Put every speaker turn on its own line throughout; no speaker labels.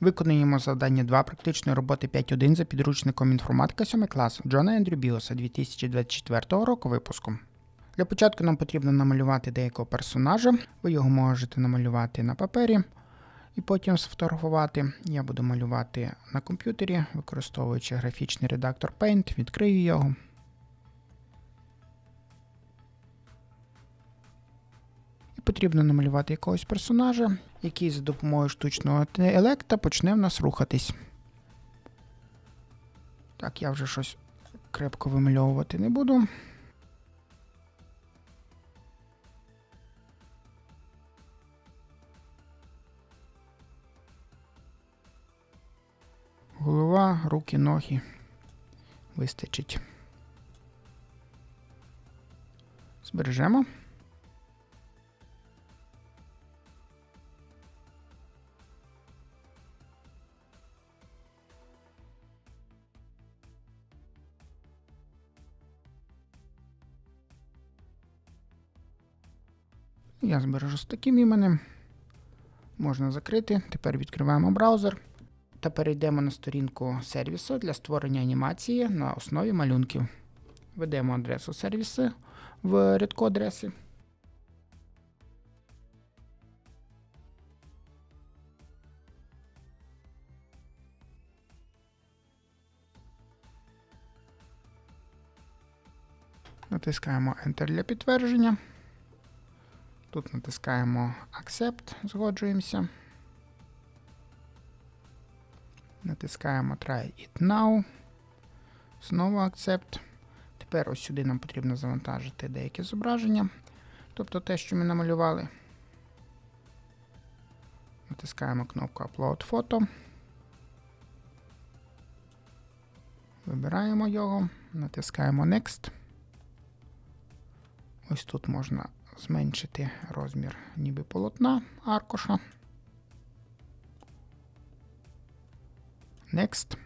Виконуємо завдання 2 практичної роботи 5.1 за підручником інформатика 7 клас Джона Ендрю Біоса 2024 року випуску. Для початку нам потрібно намалювати деякого персонажа. Ви його можете намалювати на папері і потім сфотографувати. Я буду малювати на комп'ютері, використовуючи графічний редактор Paint, відкрию його. Потрібно намалювати якогось персонажа, який за допомогою штучного інтелекта почне в нас рухатись. Так, я вже щось крепко вимальовувати не буду. Голова, руки, ноги. Вистачить. Збережемо. Я збережу з таким іменем. Можна закрити. Тепер відкриваємо браузер та перейдемо на сторінку сервісу для створення анімації на основі малюнків. Введемо адресу сервісу в рядку адреси. Натискаємо Enter для підтвердження. Тут натискаємо Accept, згоджуємося. Натискаємо Try It Now. Знову Accept. Тепер ось сюди нам потрібно завантажити деякі зображення. Тобто те, що ми намалювали. Натискаємо кнопку Upload Photo. Вибираємо його, натискаємо Next. Ось тут можна зменшити розмір ніби полотна аркуша. Next.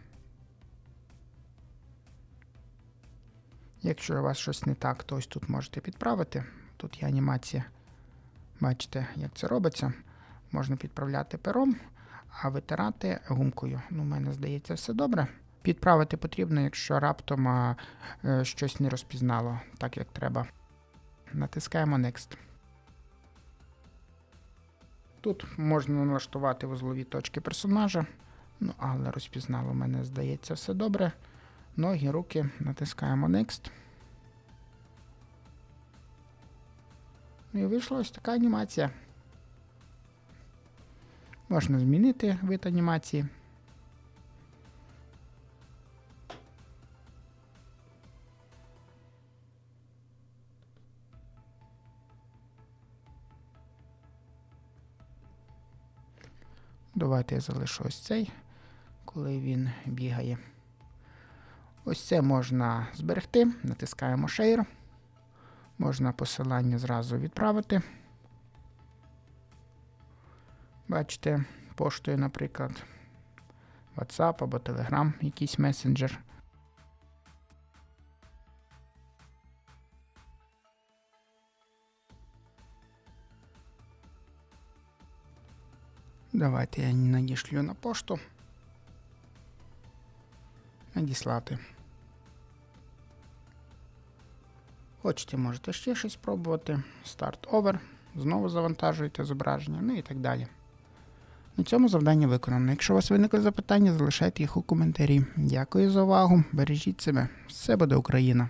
Якщо у вас щось не так, то ось тут можете підправити. Тут є анімація. Бачите, як це робиться. Можна підправляти пером, а витирати гумкою. Ну, у мене здається, все добре. Підправити потрібно, якщо раптом е, щось не розпізнало так, як треба. Натискаємо Next. Тут можна налаштувати вузлові точки персонажа. Ну, але розпізнало мене, здається, все добре. Ноги, руки, натискаємо Next. Ну і вийшла ось така анімація. Можна змінити вид анімації. Давайте я залишу ось цей, коли він бігає. Ось це можна зберегти. Натискаємо Share. Можна посилання зразу відправити. Бачите, поштою, наприклад, WhatsApp або Telegram, якийсь месенджер. Давайте я надішлю на пошту. Надіслати. Хочете, можете ще щось спробувати. Start over. Знову завантажуєте зображення, ну і так далі. На цьому завдання виконано. Якщо у вас виникли запитання, залишайте їх у коментарі. Дякую за увагу. Бережіть себе. Все буде Україна!